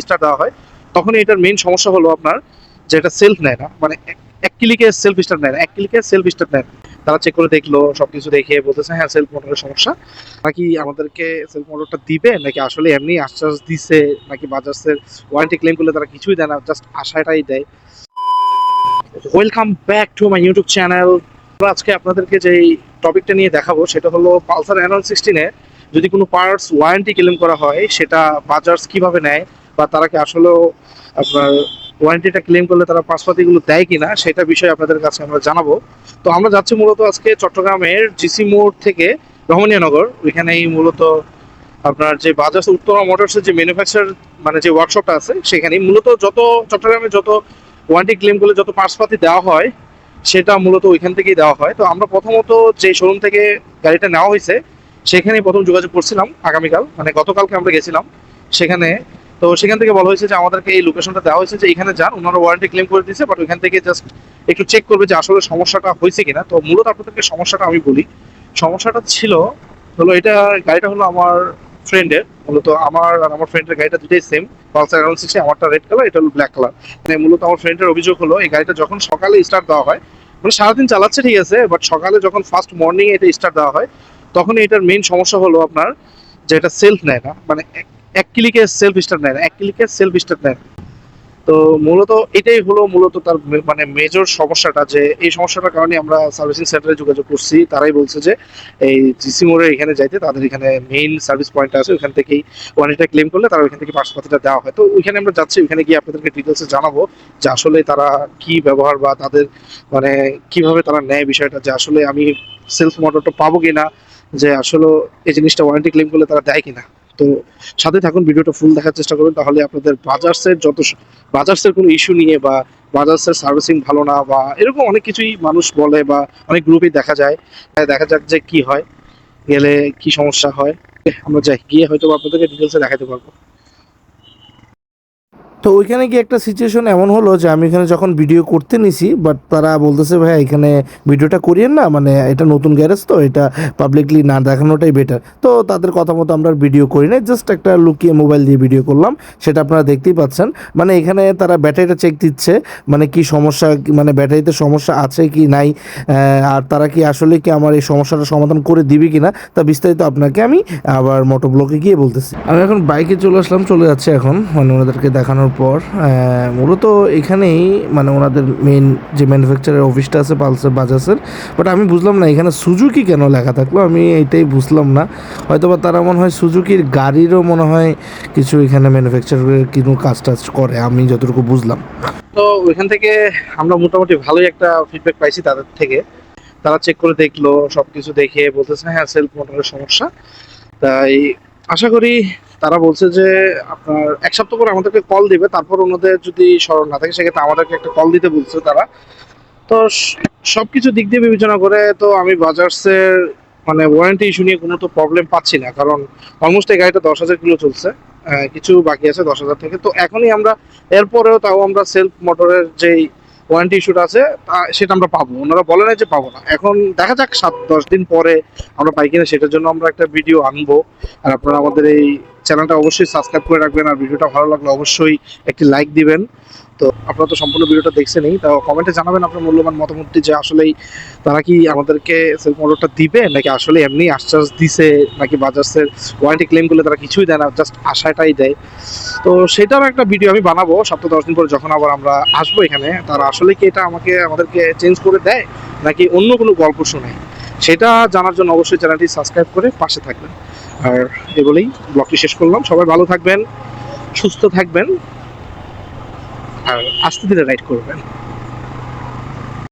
Start দেওয়া হয় তখন এটার মেইন সমস্যা হলো আপনার যে এটা সেলফ নেয় না। মানে এক- ক্লিকে সেলফ স্টার্ট নেয় না, এক ক্লিকে সেলফ স্টার নেয় না। তারা চেক করে দেখল, সবকিছু দেখে বলতেছে হ্যাঁ সেলফ মোটরের সমস্যা। নাকি আমাদেরকে সেলফ মোটরটা দিবে? নাকি আসলে এমনি আশ্বাস দিছে? নাকি বাজাজের ওয়ারেন্টি ক্লেম করলে তারা কিছুই দেয় না জাস্ট আশাটাই দেয়। Welcome back to my YouTube channel আজকে আপনাদেরকে যে টপিকটা নিয়ে দেখাবো, সেটা হলো পালসার এন সিক্সটিনে যদি কোনো পার্টস ওয়ারেন্টি ক্লেম করা হয়, সেটা বাজাজ কীভাবে নেয়? বা তারা কি আসলেও আপনার ওয়ারেন্টিটা ক্লেম করলে তারা পাসপাতিগুলো দেয় কিনা, সেটা বিষয়ে আপনাদের কাছে আমরা জানাব। তো আমরা যাচ্ছি মূলত আজকে চট্টগ্রামের জিসি মোড় থেকে রহমানিয়ানগর ওইখানেই মূলত আপনার যে বাজাজ উত্তরা মোটরসের যে ম্যানুফ্যাকচার মানে যে ওয়ার্কশপটা আছে, সেখানেই মূলত যত চট্টগ্রামে যত ওয়ারেন্টি ক্লেম করলে যত পার্টসপাতি দেওয়া হয়, সেটা মূলত ওইখান থেকেই দেওয়া হয়। তো আমরা প্রথমত যে শোরুম থেকে গাড়িটা নেওয়া হয়েছে, সেখানেই প্রথম যোগাযোগ করছিলাম আগামীকাল মানে গতকালকে আমরা গেছিলাম। সেখানে তো সেখান থেকে বলা হয়েছে যে আমাদেরকে এই লোকেশনটা দেওয়া হয়েছে যে এখানে যান, ওনারা ওয়ারেন্টি ক্লেম করে দিয়েছে বাট ওইখান থেকে জাস্ট একটু চেক করবে যে আসলে সমস্যাটা হয়েছে কিনা। তো মূলত আপনাদেরকে সমস্যাটা আমি বলি। সমস্যাটা ছিল, হলো এটা গাড়িটা হলো আমার ফ্রেন্ডের মূলত আমার আর আমার ফ্রেন্ডের গাড়িটা দুটোই সেম পালসার এরন সিক্সটি আমারটা রেড কালার এটা হলো ব্ল্যাক কালার মানে মূলত আমার ফ্রেন্ডের অভিযোগ হলো, এই গাড়িটা যখন সকালে স্টার্ট দেওয়া হয় মানে সারাদিন চালাচ্ছে ঠিক আছে বাট সকালে যখন ফার্স্ট মর্নিং এটা স্টার্ট দেওয়া হয় তখন এটার মেইন সমস্যা হলো আপনার যে এটা সেলফ নেয় না। মানে এক- ক্লিকে সেলফ স্টার্ট নেয়, এক ক্লিকে সেলফ স্টার্ট নেয়। তো মূলত এটাই হলো মূলত তার মানে মেজর সমস্যাটা যে এই সমস্যাটার কারণে আমরা সার্ভিসিং সেন্টারে যোগাযোগ করছি। তারাই বলছে যে এই জিসি মোড়ে এখানে যাইতে, তাদের এখানে মেইন সার্ভিস পয়েন্ট আছে, ওখান থেকেই ওয়ারেন্টিটা ক্লেম করলে তারা ওইখান থেকে পার্সপাতিটা দেওয়া হয়। তো ওইখানে আমরা যাচ্ছি, ওইখানে গিয়ে আপনাদেরকে ডিটেলসে জানাব যে আসলে তারা কি ব্যবহার বা তাদের মানে কীভাবে তারা নেয় বিষয়টা, যে আসলে আমি সেলফ মোটরটা পাবো কিনা, যে আসলে এই জিনিসটা ওয়ারেন্টি ক্লেম করলে তারা দেয় কিনা। তো সাথে থাকুন, ভিডিওটা ফুল দেখার চেষ্টা করুন। তাহলে আপনাদের বাজারসের যত বাজারসের কোনো ইস্যু নিয়ে বা বাজার্সের সার্ভিসিং ভালো না বা এরকম অনেক কিছুই মানুষ বলে বা অনেক গ্রুপেই দেখা যায়। দেখা যাক যে কি হয়, গেলে কি সমস্যা হয়। আমরা যাই, গিয়ে হয়তো আপনাদেরকে ডিটেলসে দেখাতে পারব। তো ওইখানে গিয়ে একটা সিচুয়েশন এমন হলো যে আমি এখানে যখন ভিডিও করতে নিছি বাট তারা বলতেছে ভাই এখানে ভিডিওটা করিয়েন না মানে এটা নতুন গ্যারেজ তো, এটা পাবলিকলি না দেখানোটাই বেটার তো তাদের কথা মতো আমরা ভিডিও করি না জাস্ট একটা লুকিয়ে মোবাইল দিয়ে ভিডিও করলাম, সেটা আপনারা দেখতেই পাচ্ছেন। মানে এখানে তারা ব্যাটারিটা চেক দিচ্ছে মানে কি সমস্যা মানে ব্যাটারিতে সমস্যা আছে কি নাই আর তারা কি আসলে কি আমার এই সমস্যাটা সমাধান করে দিবে কি না তা বিস্তারিত আপনাকে আমি আবার মোটো ব্লকে গিয়ে বলতেছি। আমি এখন বাইকে চলে আসলাম, চলে যাচ্ছে এখন মানে ওনাদেরকে দেখানোর পর মূলত এখানেই মানে ওনাদের মেন যে ম্যানুফ্যাকচারের অফিসটা আছে, পালসার বাজাজের। বাট আমি বুঝলাম না এখানে সুজুকি কেন লেখা থাকল? আমি এইটাই বুঝলাম না। হয়তো বা তারা মনে হয় সুজুকির গাড়িরও মনে হয় কিছু এখানে ম্যানুফ্যাকচারের কিছু কাজ টাজ করে, আমি যতটুকু বুঝলাম। তো ওইখান থেকে আমরা মোটামুটি ভালোই একটা ফিডব্যাক পাইছি তাদের থেকে। তারা চেক করে দেখল, সবকিছু দেখে বলতেছে হ্যাঁ সেলফ মোটরের সমস্যা। তাই আশা করি তারা বলছে যে আপনার এক সপ্তাহ পরে আমাদেরকে কল দিবে, তারপর ওনাদের যদি স্মরণ না থাকে, সেক্ষেত্রে আমাদেরকে একটা কল দিতে বলছে তারা। তো স- সবকিছু দিক দিয়ে বিবেচনা করে তো আমি বাজার্সের মানে ওয়ারেন্টি ইস্যু নিয়ে কোনো তো প্রবলেম পাচ্ছি না, কারণ অলমোস্ট এই গাড়িটা দশ হাজার কিলো চলছে কিছু বাকি আছে দশ হাজার থেকে। তো এখনই আমরা, এরপরেও তাও আমরা সেলফ মোটরের যেই ওয়ারেন্টি ইস্যুটা আছে সেটা আমরা পাবো। ওনারা বলে না যে পাবো না। এখন দেখা যাক, সাত, দশ দিন পরে আমরা পাই কিনা, সেটার জন্য আমরা একটা ভিডিও আনব। আর আপনারা আমাদের এই চ্যানেলটা অবশ্যই সাবস্ক্রাইব করে রাখবেন আর ভিডিওটা ভালো লাগলে অবশ্যই একটি লাইক দিবেন। তো আপনারা তো সম্পূর্ণ ভিডিওটা দেখছেনই, তো কমেন্টে জানাবেন আপনার মূল্যবান মতামতটি যে আসলেই তারা কি আমাদেরকে সেলফ মোটরটা দিবে নাকি আসলে এমনি আশ্বাস দিছে নাকি বাজাজের ওয়ারেন্টি ক্লেম করলে তারা কিছুই দেয় না জাস্ট আশাটাই দেয়। তো সেটার একটা ভিডিও আমি বানাবো, সপ্তাহ দশ দিন পরে যখন আবার আমরা আসব এখানে, তারা আসলে কি এটা আমাকে, আমাদেরকে চেঞ্জ করে দেয় নাকি অন্য কোনো গল্প শোনায়? সেটা জানার জন্য অবশ্যই চ্যানেলটি সাবস্ক্রাইব করে পাশে থাকবেন। আর এ বলেই ব্লগটি শেষ করলাম। সবাই ভালো থাকবেন, সুস্থ থাকবেন, আর আস্তে ধীরে রাইড করবেন।